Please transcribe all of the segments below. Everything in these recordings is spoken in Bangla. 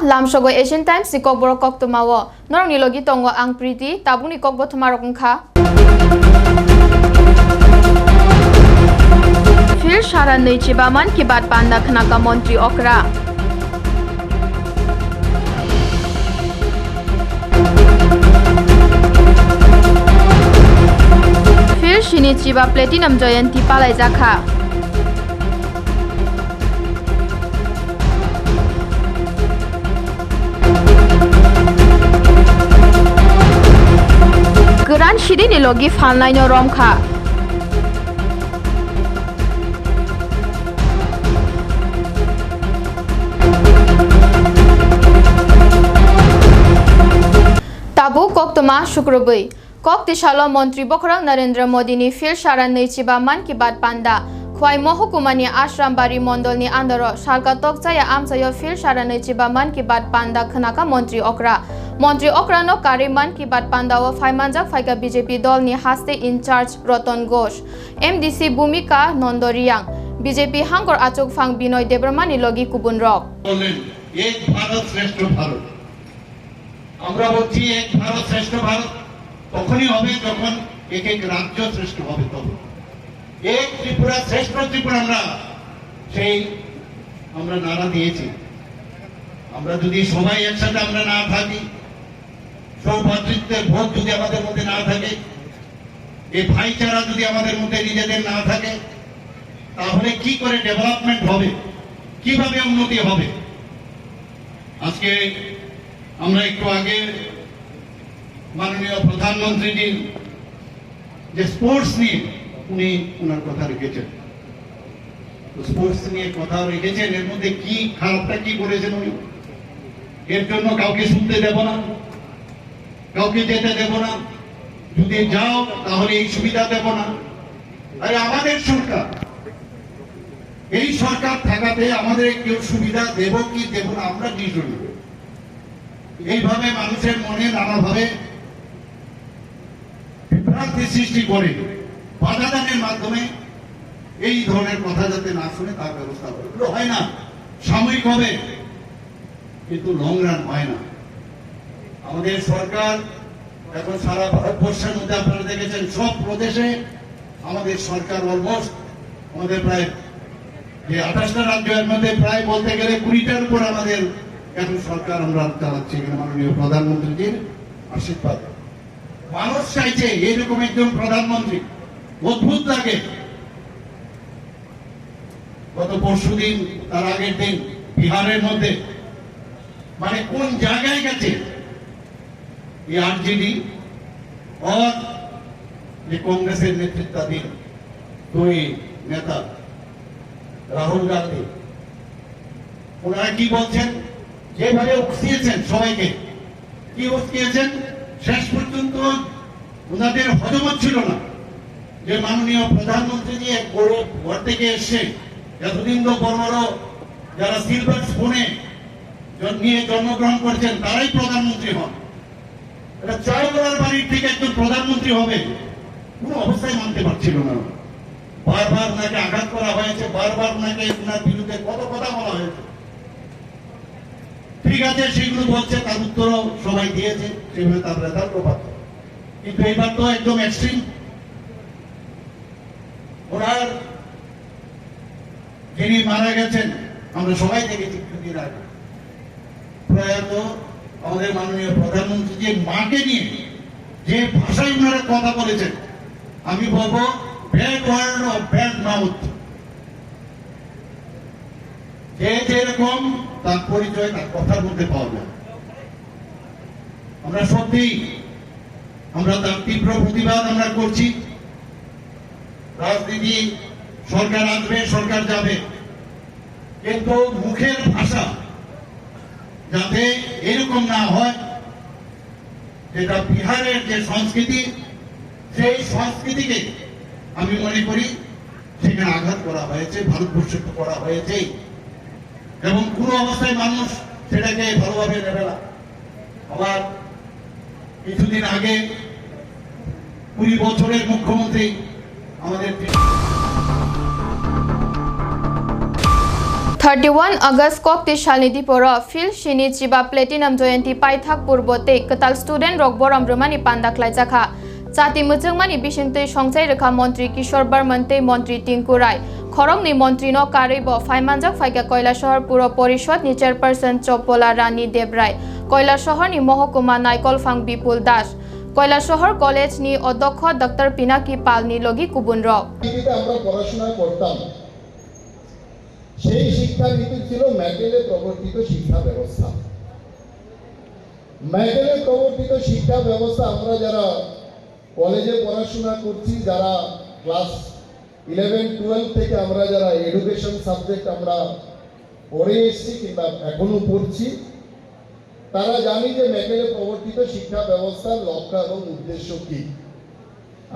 lamsogo asian times si kokboro koktomawo norong nilogi tongo ang priti tabuni kokbo thumarok ongkha फिर सारा नैचिबा मन की बात पांदा खनाका मंत्री ओकरा फिर शिनिचिबा प्लेटिनम जयंती पालाई जाखा गोरान सिरिनि लगी फालनायनो रमखा তাবু কক্তমা শুক্রবৈ কক তিসালো মন্ত্রী বখরা নরেন্দ্র মোদিনি ফির সারা নৈচিবা মান কি বাত পান্ডা খোয়াই মহকুমানি আশ্রামবাড়ি মন্ডলনি আন্দর সালকা তকচায়া আমসায় ফির সারা নৈচিবা মান কি বাত পান্ডা খনাকা মন্ত্রী অকরা মন্ত্রী অকরানো কারি মান কি বাত পান্ডা ও ফাইমানজাক ফাইকা বিজেপি দলনি হাস্তে incharge Ratan Ghosh. MDC Bhumika Nandariyang. BJP হাঙ্কর আচুক ফাং বিনয় দেবরমানি লগি কুবুন রক। আমরা বলছি এক ভারত শ্রেষ্ঠ ভারত, তখনই হবে যখন এক এক রাজ্য শ্রেষ্ঠ হবে তখন। এক ত্রিপুরা শ্রেষ্ঠ ত্রিপুরা আমরা সেই আমরা নারা দিয়েছি। আমরা যদি সবাই একসাথে আমরা না থাকি সৌভাতৃত্বের ভোট যদি আমাদের মধ্যে না থাকে, এই ভাইচারা যদি আমাদের মধ্যে নিজেদের না থাকে, তাহলে কি করে ডেভেলপমেন্ট হবে? কীভাবে উন্নতি হবে? আজকে আমরা একটু আগে মাননীয় প্রধানমন্ত্রীজির যে স্পোর্টস নিয়ে উনি ওনার কথা রেখেছেন। স্পোর্টস নিয়ে কথা রেখেছেন, এর মধ্যে কি খারাপটা কি করেছেন উনি? এর জন্য কাউকে শুনতে দেব না। কাউকে যেতে দেব না। যদি যাও, তাহলে এই সুবিধা দেব না। আরে আমাদের সরকার, এই সরকার থাকাতে আমাদের কেউ সুবিধা দেব কি দেব না, আমরা কি শুনি এইভাবে মানুষের মনে নানাভাবে বিভ্রান্তি সৃষ্টি করে বাধাদানের মাধ্যমে এই ধরনের কথা যাতে না শুনে তার ব্যবস্থা হয় না। সাময়িক হবে, কিন্তু লং রান হয় না। আমাদের সরকার, এখন সারা ভারতবর্ষের মধ্যে আপনারা দেখেছেন, সব প্রদেশে আমাদের সরকার অলমোস্ট আমাদের প্রায় আঠাশটা রাজ্যের মধ্যে প্রায় বলতে গেলে কুড়িটার উপর আমাদের এখন সরকার আমরা চালাচ্ছি মাননীয় প্রধানমন্ত্রীজির আশীর্বাদ। মানুষ চাইছে এরকম একজন প্রধানমন্ত্রী। অদ্ভুত লাগে। গত পরশু দিন, তার আগের দিন বিহারের মধ্যে মানে কোন জায়গায় গেছে? এই আরজেডি और যে কংগ্রেসের নেতৃত্বাধীন দুই নেতা, রাহুল গান্ধী। ওনারা কি বলছেন? যেভাবে উস্কিয়েছেন সবাইকে, কি উস্কিয়েছেন শেষ পর্যন্ত ওনাদের হজম ছিল না যে মাননীয় প্রধানমন্ত্রী যে গরিব ঘর থেকে এসছে এতদিন তো বড় বড় যারা সিলভার স্পুনে নিয়ে জন্মগ্রহণ করছেন, তারাই প্রধানমন্ত্রী হন। এটা চারবেলার বাড়ির থেকে একজন প্রধানমন্ত্রী হবে। কোনো অবস্থায় মানতে পারছিল না। বারবার ওনাকে আঘাত করা হয়েছে, বারবার ওনাকে ওনার বিরুদ্ধে কত কথা বলা হয়েছে। ঠিক আছে, সেগুলো বলছে, তার উত্তরও সবাই দিয়েছে সেভাবে তার রেজাল্টও পাচ্ছে। কিন্তু এবার তো একদম এক্সট্রিম ওনার যিনি মারা গেছেন, আমরা সবাই দেখেছি কিছুদিন আগে। প্রয়াত আমাদের মাননীয় প্রধানমন্ত্রী যে মাকে নিয়ে যে ভাষায় ওনারা কথা বলেছেন, আমি বলব ব্যাড ওয়ার্ড ও ব্যাড মাউথ। যে যেরকম, তার পরিচয়, তার কথার মধ্যে পাওয়া যায়। আমরা সত্যি, আমরা তার তীব্র প্রতিবাদ আমরা করছি। রাজনীতি সরকার আসবে, সরকার যাবে। কিন্তু মুখের ভাষা যাতে এরকম না হয় যেটা বিহারের যে সংস্কৃতি, সেই সংস্কৃতিকে আমি মনে করি সেখানে আঘাত করা হয়েছে, ভারতবর্ষে করা হয়েছে। এবং কোনো অবস্থায় মানুষ সেটাকে ভালোভাবে নেবে না। আবার কিছুদিন আগে কুড়ি বছরের মুখ্যমন্ত্রী আমাদের 31 August kokti shalni diporo fil shini chiba platinum joyanti paithak purbote katal student rok boram romani pandak laijaka chati mujungmani bisingtei songjai rekha মন্ত্রী কিশোর বর্মন tei মন্ত্রী টিঙ্কু রায় খরংনি মন্ত্রী ন কারিব ফাইমানজাক ফাইকা কয়লা শহর পুর পরিষদ নি চেয়ারপারসন চপলা রানী দেবরায় কয়লা শহরনি মহকুমা নাইকলফাং বিপুল দাস কয়লা শহর কলেজ নি অধ্যক্ষ ডক্টর পিনাকি পালনি লগি কুবুন করতাম সেই শিক্ষানীতি ছিল ম্যাকেলে প্রবর্তিত শিক্ষা ব্যবস্থা। ম্যাকেলে প্রবর্তিত শিক্ষা ব্যবস্থা আমরা যারা কলেজে পড়াশোনা করছি, যারা ক্লাস ইলেভেন, টুয়েলভ থেকে আমরা যারা এডুকেশন সাবজেক্ট আমরা পড়ে এসেছি কিংবা এখনও পড়ছি, তারা জানি যে ম্যাকেলে প্রবর্তিত শিক্ষা ব্যবস্থার লক্ষ্য এবং উদ্দেশ্য কি।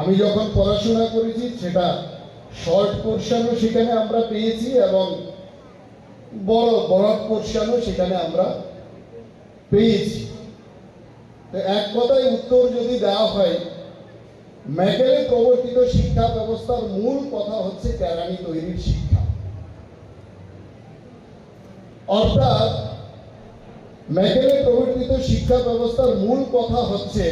আমি যখন পড়াশোনা করেছি, সেটা শর্ট পোর্শনও সেখানে আমরা পেয়েছি এবং বড় বড় পোর্শনও সেখানে আমরা পেয়েছি। এক কথায় উত্তর যদি দেওয়া হয়, ম্যাকেলে প্রবর্তিত শিক্ষা ব্যবস্থার মূল কথা হচ্ছে কেরানি তৈরির শিক্ষা। অর্থাৎ ম্যাকেলে প্রবর্তিত শিক্ষা ব্যবস্থার মূল কথা হচ্ছে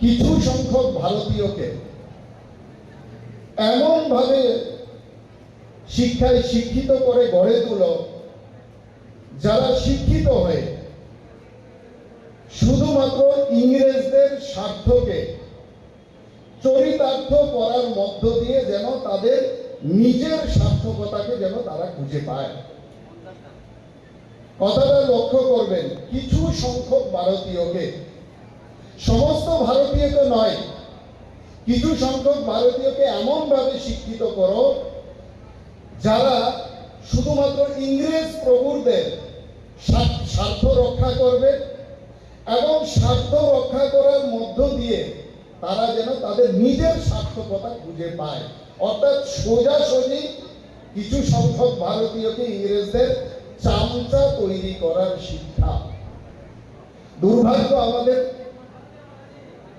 কিছু সংখ্যক ভারতীয়কে এমনভাবে শিক্ষায় শিক্ষিত করে গড়ে তুল। যারা শিক্ষিত হয়ে, শুধুমাত্র ইংরেজদের স্বার্থকে, চরিতার্থ করার মধ্য দিয়ে যেন তাদের নিজের সার্থকতাকে যেন তারা খুঁজে পায়। কথাটা লক্ষ্য করবেন, কিছু সংখ্যক ভারতীয়কে, সমস্ত ভারতীয় তো নয়, কিছু সংখ্যক ভারতীয়কে এমনভাবে শিক্ষিত করো যারা শুধুমাত্র ইংরেজ প্রভুদের স্বার্থ রক্ষা করবে এবং স্বার্থ রক্ষা করার মধ্য দিয়ে তারা যেন তাদের নিজের সার্থকতা খুঁজে পায়। অর্থাৎ সোজাসুজি কিছু সংখ্যক ভারতীয়কে ইংরেজদের চামচা তৈরি করার শিক্ষা। দুর্ভাগ্য আমাদের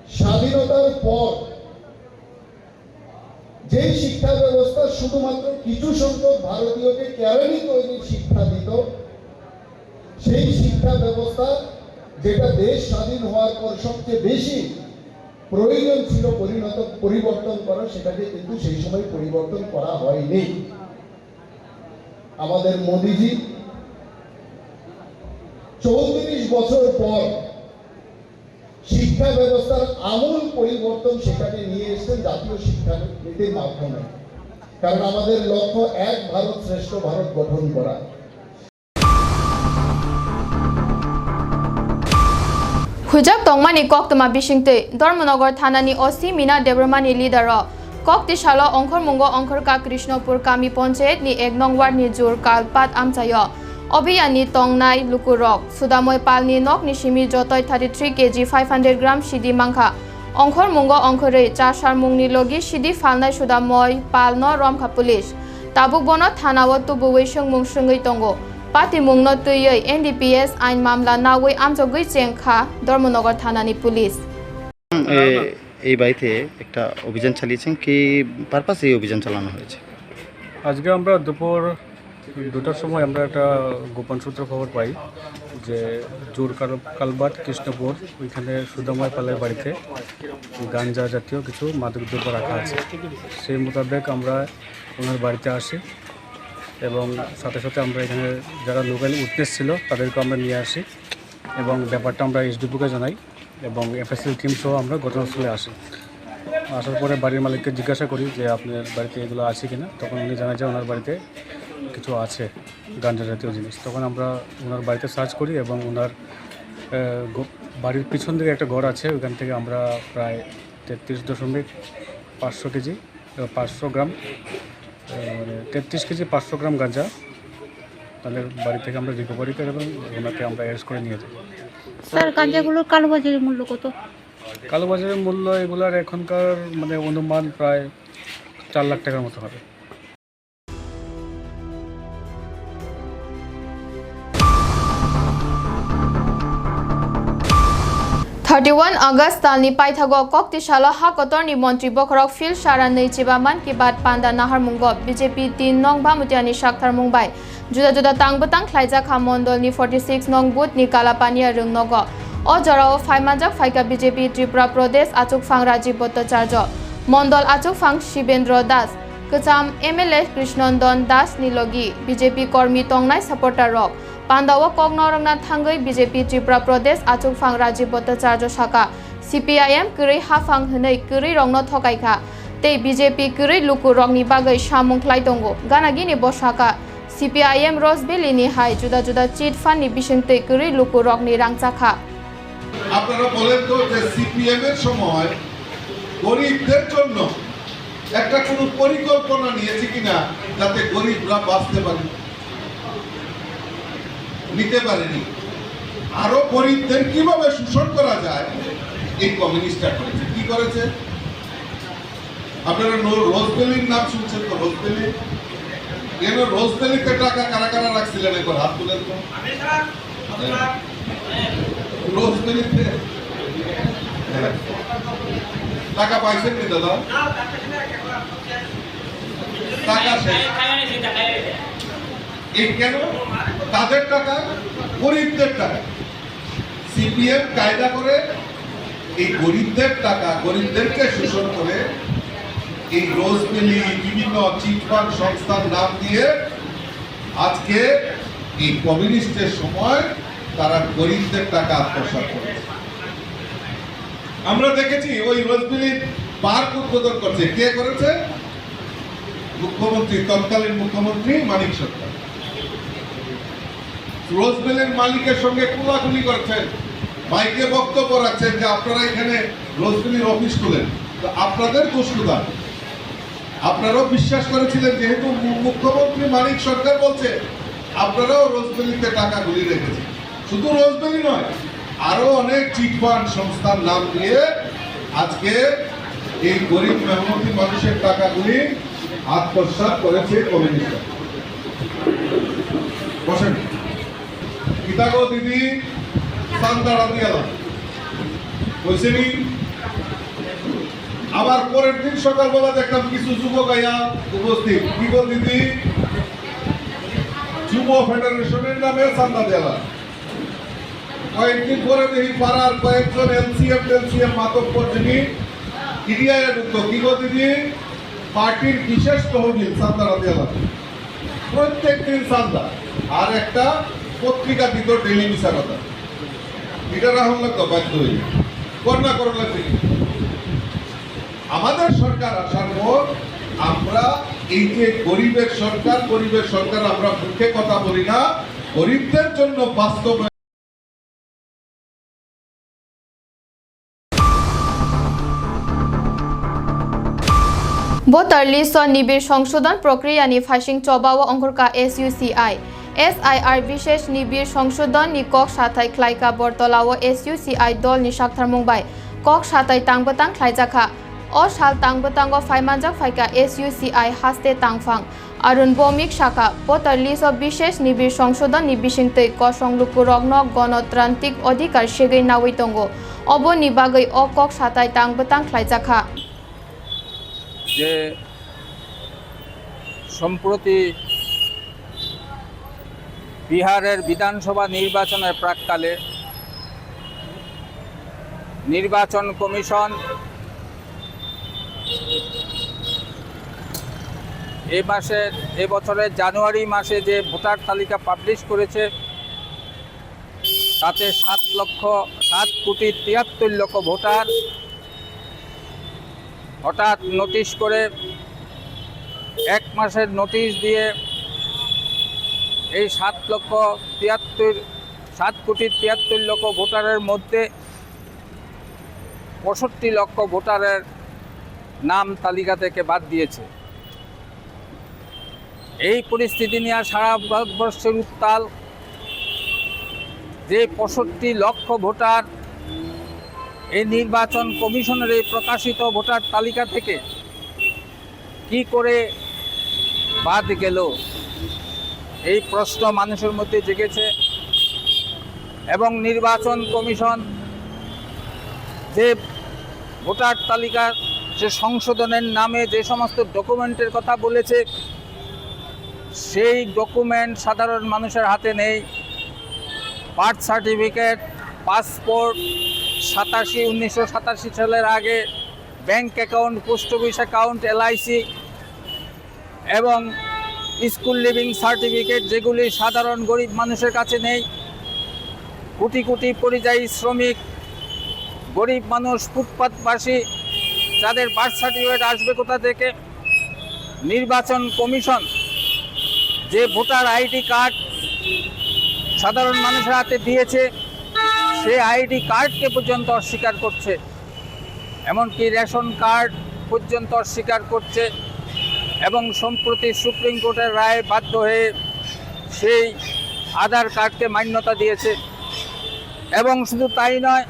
স্বাধীনতার পর যেই শিক্ষা ব্যবস্থা শুধুমাত্র কিছু সংখ্যক ভারতীয়কে কেরানি তৈরির শিক্ষা দিত, সেই শিক্ষা ব্যবস্থা যেটা দেশ স্বাধীন হওয়ার পর সবচেয়ে বেশি প্রয়োজন ছিল পরিণত, পরিবর্তন করা, সেটাকে কিন্তু সেই সময় পরিবর্তন করা হয়নি। আমাদের মোদিজি চৌত্রিশ বছর পর শিক্ষা ব্যবস্থার আমূল পরিবর্তন সেখানে নিয়ে এসেছেন জাতীয় শিক্ষা নীতির মাধ্যমে। কারণ আমাদের লক্ষ্য এক ভারত শ্রেষ্ঠ ভারত গঠন করা। হুজাক tongmani koktama bisingte ধর্মনগর থানানি অসি Mina দেবরমানি leader. kokti shalo ongkhor mungo ongkhor ka krishnopur kami panchayat নি এক নং ওয়ার্ড নি জোর কাল পাত আমচায়। অভিয়ানি টংনাই লুকুরক। সুদাময় পালনি নক নি সিমি যতয় 33 কেজি 500 গ্রাম সিদি মাংখা। অংখর মুঙ্গ অংখরে চা সারমুংনি লগি সিদি ফালনাই সুদাময় পালন রমখা পুলিশ। তাবুক বন থানাও তুবুই সংমুং সঙ্গই তঙ্গ পাতি মুংন তুইयै এনডিপিএস আইন মামলা নাওই আমজগৈ চেংখা ধর্মনগর থানানি পুলিশ এই বাড়িতে একটা অভিযান চালিয়েছেন। কি পারপাসে এই অভিযান চালানো হয়েছে? আজকে আমরা দুপুর দুটার সময় আমরা একটা গোপন সূত্র খবর পাই যে জোর কাল- কালবাট, কৃষ্ণপুর, ওইখানে সুদাময় পালের বাড়িতে গাঞ্জা জাতীয় কিছু মাদকদ্রব্য রাখা আছে। সেই মোতাবেক আমরা ওনার বাড়িতে আসি এবং সাথে সাথে আমরা এখানে যারা লোকাল উইটনেস ছিল তাদেরকে আমরা নিয়ে আসি এবং ব্যাপারটা আমরা এসডিপুকে জানাই এবং এফএসএল টিম সহ আমরা ঘটনাস্থলে আসি। আসার পরে বাড়ির মালিককে জিজ্ঞাসা করি যে আপনার বাড়িতে এগুলো আছে কিনা? তখন উনি জানায় যে ওনার বাড়িতে কিছু আছে গাঞ্জা জাতীয় জিনিস। তখন আমরা ওনার বাড়িতে সার্চ করি এবং ওনার বাড়ির পিছন দিকে একটা ঘর আছে ওইখান থেকে আমরা প্রায় তেত্রিশ দশমিক পাঁচশো কেজি পাঁচশো গ্রাম তেত্রিশ কেজি পাঁচশো গ্রাম গাঁজা তাহলে বাড়ি থেকে আমরা রিকভারি করে এবং ওনাকে আমরা অ্যারেস্ট করে নিয়ে যাই। স্যার গাঁজাগুলোর কালোবাজারের মূল্য কত? কালোবাজারের মূল্য এগুলার এখনকার মানে অনুমান প্রায় চার লাখ টাকার মতো হবে। 31 अगस्त तालनि पाइथागो कक्तिशाला हाकतरनि मन्त्री बखरक फिल सारा नैचिबा मान कि बाद पान्दा नाहर मुंग बीजेपी तीन नंग भामुतियानि साक्थार मुंबाय जुदा जुदा तांग बतां ख्लाइजा खा मण्डलनि 46 नंग बुथ नि कालापानिया रोंनग अ जराव फाइमाजाक फाइका बीजेपी त्रिपुरा प्रदेश आचुक फां राजीव भट्टाचार्य मण्डल आचुक फां शिवेन्द्र दास कचाम एमएलए कृष्णन्दन दास निलगी बीजेपी कर्मी तंगनाय सापर्टार रक পান্দাওয়া কক নরংনাথ থাঙ্গই বিজেপি, ত্রিপুরা প্রদেশ আচুকফাং রাজীব ভট্টাচার্য শাখা, সিপিআইএম, কিরই হাফাং হनै কিরই রংন থকাইখা। তে বিজেপি কিরই লুকু রংনি বাগৈ সামুংখ্লাই দঙ্গ গানাগিনি বসাকা সিপিআইএম রসবেলিনি হাই, জুদা জুদা চিট ফান্ডনি বিসংতে কিরই লুকু রংনি রাংচাখা। আপনারা বলেন তো যে সিপিএম এর সময় গরিবদের জন্য একটা কোনো পরিকল্পনা নিয়েছে কিনা যাতে গরিবরা বাঁচতে পারে? নিতে পারেনি। আরও গরিবদের কীভাবে শোষণ করা যায়, এই কমিউনিস্টরা করেছে। কি করেছে? আপনারা রোজবেলির নাম শুনছেন তো? রোজবেলি কেন রোজবেলিতে টাকা কারা কারা রাখছিলেন একবার? হাত তুলেন তো। রোজবেলিতে। টাকা পাইছেন কি দাদা? টাকা এই কেন? তাদের টাকা, গরিবদের টাকা। সিপিএম কায়দা করে এই গরিবদের টাকা, গরিবদেরকে শোষণ করে এই রোজবেলি বিভিন্ন চিটফান্ড সংস্থার নাম দিয়ে আজকে এই কমিউনিস্টের সময় তারা গরিবদের টাকা আত্মসাৎ করেছে। আমরা দেখেছি ওই রোজবেলি পার্ক উদ্বোধন করছে। কে করেছে? মুখ্যমন্ত্রী, তৎকালীন মুখ্যমন্ত্রী মানিক সরকার। রোজবেলের মালিকের সঙ্গে কোলাকুলি করছেন। মাইকে বক্তব্য রাখছেন যে আপনারা এখানে রোজবেলির অফিস খুলেন। তো আপনাদের দুষ্কৃতা আপনারাও বিশ্বাস করেছিলেন, যেহেতু মুখ্যমন্ত্রী মানিক সরকার বলছে, আপনারাও রোজবেলিতে টাকা গুলি রেখেছেন। শুধু রোজবেলি নয়, আরও অনেক চিটফান্ড সংস্থার নাম দিয়ে আজকে এই গরিব মেহমতি মানুষের টাকাগুলি আত্মসাৎ করেছে কমিউনিস্টরা বসেন। গীতাগো দিদি নি আবার পরের দিন সকালবেলা দেখলাম কিছু যুবক আইয়া উপস্থিত। কি বল দিদি? যুব ফেডারেশনের নামে চান্দা দেওয়া। কয়েকদিন পরে দেখি পাড়ার কয়েকজন এলসিএম, টেলসিএম মাতব্বর যিনি ইডিয়ায় ঢুকতো কি গো দিদি? পার্টির বিশেষ তহবিল চান্দারা দেওয়া প্রত্যেক দিন চান্দা আর একটা পত্রিকা দিত ডেলি মিশা কথা। এটা রাহুল লাগতো বাধ্য হয়ে। কন্যা করণ লাগছে আমাদের সরকার আসার পর আমরা এই যে গরিবের সরকার গরিবের সরকার আমরা মুখে কথা বলি না, গরিবদের জন্য বাস্তব ভোটারলি নিবিড় সংশোধন প্রক্রিয়ানি ফাইসিং চবাও অঙ্করকা এসইউসিআই এসআইআর বিশেষ নিবিড় সংশোধন নি কক সাথাই খ্লাইকা বর্তলাও এসইউসিআই দল নি সাকথার মুম্বাই কক সাতাই তাংবতাং খ্লাইজাখা অ সাল তাংবতাঙ্গ ফাইমানজাক ফাইকা এসইউসিআই হাস্তে তাংফাং। অরুণ বমিক শাখা। ভোটারলি বিশেষ নিবিড় সংশোধন নি বিশিংতৈ ক সংলুকু রগ্ন গণতান্ত্রিক অধিকার সেগৈ নাওই তঙ্গ। অব নিবাগৈ অ কক সাতাই তাংবতাং খ্লাইজাখা যে সম্প্রতি বিহারের বিধানসভা নির্বাচনের প্রাককালে নির্বাচন কমিশন এ মাসের এ বছরের জানুয়ারি মাসে যে ভোটার তালিকা পাবলিশ করেছে, তাতে সাত লক্ষ, সাত কোটি তিয়াত্তর লক্ষ ভোটার। হঠাৎ নোটিশ করে এক মাসের নোটিশ দিয়ে এই সাত লক্ষ তিয়াত্তর, সাত কোটি তিয়াত্তর লক্ষ ভোটারের মধ্যে পঁয়ষট্টি লক্ষ ভোটারের নাম তালিকা থেকে বাদ দিয়েছে। এই পরিস্থিতি নিয়ে সারা ভারতবর্ষের উত্তাল যে পঁয়ষট্টি লক্ষ ভোটার এই নির্বাচন কমিশনের এই প্রকাশিত ভোটার তালিকা থেকে কি করে বাদ গেল? এই প্রশ্ন মানুষের মধ্যে জেগেছে। এবং নির্বাচন কমিশন যে ভোটার তালিকার যে সংশোধনের নামে যে সমস্ত ডকুমেন্টের কথা বলেছে, সেই ডকুমেন্ট সাধারণ মানুষের হাতে নেই। বার্থ সার্টিফিকেট, পাসপোর্ট, সাতাশি, উনিশশো সাতাশি সালের আগে, bank account, post office account, LIC এবং স্কুল লিভিং সার্টিফিকেট যেগুলি সাধারণ গরিব মানুষের কাছে নেই। কোটি কোটি পরিযায়ী শ্রমিক, গরিব মানুষ, ফুটপাতবাসী, যাদের বার্থ সার্টিফিকেট আসবে কোথা থেকে? নির্বাচন কমিশন, যে ভোটার আইডি কার্ড সাধারণ মানুষের হাতে দিয়েছে, সে আইডি কার্ডকে পর্যন্ত অস্বীকার করছে। এমনকি রেশন কার্ড পর্যন্ত অস্বীকার করছে। এবং সম্প্রতি সুপ্রিম কোর্টের রায় বাধ্য হয়ে সেই আধার কার্ডকে মান্যতা দিয়েছে। এবং শুধু তাই নয়,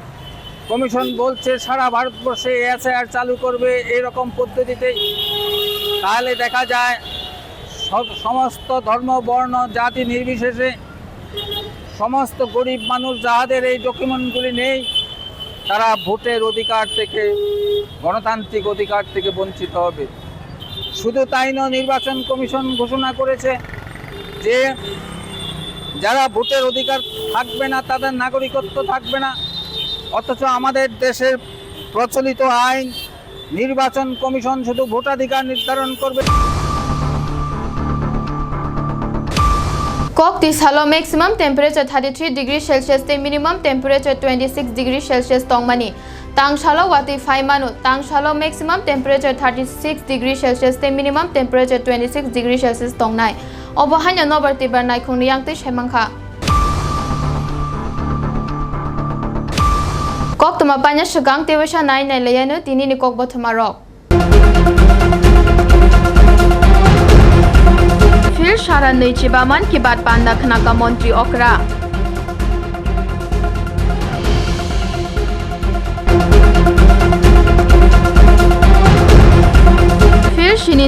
কমিশন বলছে সারা ভারতবর্ষে এসআইআর চালু করবে এরকম পদ্ধতিতে তাহলে দেখা যায়, সব- সমস্ত ধর্ম, বর্ণ, জাতি নির্বিশেষে সমস্ত গরিব মানুষ যাহাদের এই ডকুমেন্টগুলি নেই, তারা ভোটের অধিকার থেকে, গণতান্ত্রিক অধিকার থেকে বঞ্চিত হবে। শুধু তাই নয়, নির্বাচন কমিশন ঘোষণা করেছে যে যারা ভোটের অধিকার থাকবে না, তাদের নাগরিকত্ব থাকবে না, অথচ আমাদের দেশের প্রচলিত আইন, নির্বাচন কমিশন শুধু ভোটাধিকার নির্ধারণ করবে Kok ti salo maximum temperature 33 degree Celsius te minimum temperature 26 degree Celsius tongmani. Tang salo wati 5 manu. Tang salo maximum temperature 36 degree Celsius te minimum temperature 26 degree Celsius tongnai. Obo hanya nobar ti barnai khung yang te shemangkha. Kok tuma panya shagang te wesha nai nai layanu tini ni kok bothuma rok. फिर सारा नैचिबामान की बात पांदा खनाका मंत्री ओकरा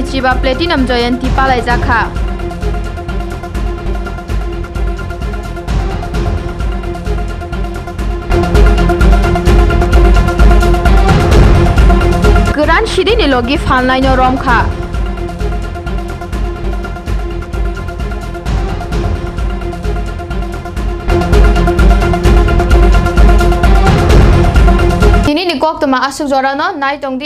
फिर शिनिचिबा प्लेटिनम जयंती पालाई जाखा गोरान सिरिनि लगी फानलाइनो रमखा Tini ni kok tuma asuk jorano nai tong